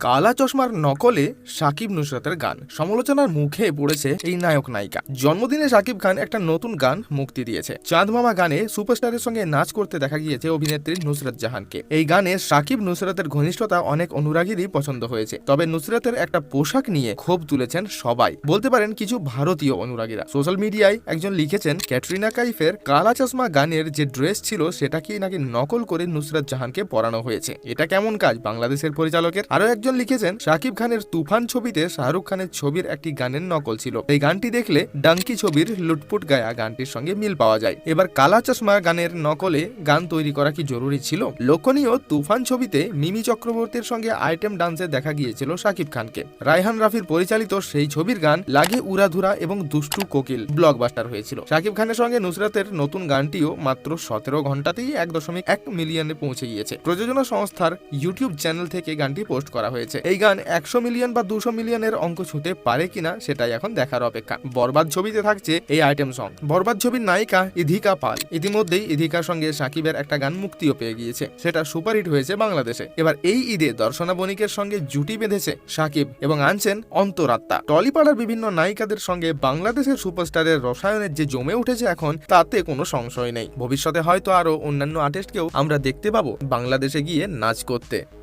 কালা চশমার নকলে সাকিব নুসরাতের গান। সমালোচনার মুখে পড়েছে এই নায়ক নায়িকা। জন্মদিনে সাকিব খান একটা নতুন গান মুক্তি দিয়েছে। চাঁদ মামা গানে সুপারস্টারের সঙ্গে নাচ করতে দেখা গিয়েছে অভিনেত্রী নুসরাত জাহানকে। এই গানে সাকিব নুসরাতের ঘনিষ্ঠতা অনেক অনুরাগীরই পছন্দ হয়েছে। তবে নুসরাতের একটা পোশাক নিয়ে ক্ষোভ তুলেছেন সবাই। বলতে পারেন কিছু ভারতীয় অনুরাগীরা। সোশ্যাল মিডিয়ায় একজন লিখেছেন, ক্যাটরিনা কাইফের কালা চশমা গানের যে ড্রেস ছিল সেটাকে নাকি নকল করে নুসরাত জাহানকে পরানো হয়েছে? এটা কেমন কাজ বাংলাদেশের পরিচালকের? আরও একজন লিখেছেন, শাকিব খানের তুফান ছবিতে শাহরুখ খানের ছবির একটি গানের নকল ছিল। এই গানটি দেখলে ডাঙ্কি ছবির লুটপুট গায়া গানটির সঙ্গে মিল পাওয়া যায়। এবার কালা চশমা গানের নকলে গান তৈরি করা কি জরুরি ছিল? লক্ষণীয় তুফান ছবিতে মিমি চক্রবর্তীর সঙ্গে আইটেম ডান্সে দেখা গিয়েছিল শাকিব খানকে। রায়হান রাফির পরিচালিত সেই ছবির গান লাগে উড়াধুরা এবং দুষ্টু কোকিল ব্লকবাস্টার হয়েছিল। শাকিব খানের সঙ্গে নুসরাতের নতুন গানটিও মাত্র সতেরো ঘন্টাতেই এক দশমিক এক মিলিয়নে পৌঁছে গিয়েছে। প্রযোজনা সংস্থার ইউটিউব চ্যানেল থেকে গানটি পোস্ট করা হয়েছে। এই গান একশো মিলিয়ন বা দুশো মিলিয়নের অঙ্ক ছুঁতে পারে কিনা সেটাই এখন দেখার অপেক্ষা। বরবাদ ছবিতে থাকছে এই আইটেম সং। বরবাদ ছবির নায়িকা ইধিকা পাল। ইতিমধ্যেই ইধিকার সঙ্গে সাকিবের একটা গান মুক্তিও পেয়ে গিয়েছে। সেটা সুপারহিট হয়েছে বাংলাদেশে। এবার এই ঈদে দর্শনা বণিকের সঙ্গে জুটি বেঁধেছে সাকিব এবং আনছেন অন্তরাত্মা টলিপাড়ার বিভিন্ন নায়িকাদের সঙ্গে বাংলাদেশের সুপারস্টারের রসায়নের যে জমে উঠেছে এখন, তাতে কোনো সংশয় নেই। ভবিষ্যতে হয়তো আরও অন্যান্য আর্টিস্টকেও আমরা দেখতে পাবো বাংলাদেশে গিয়ে নাচ করতে।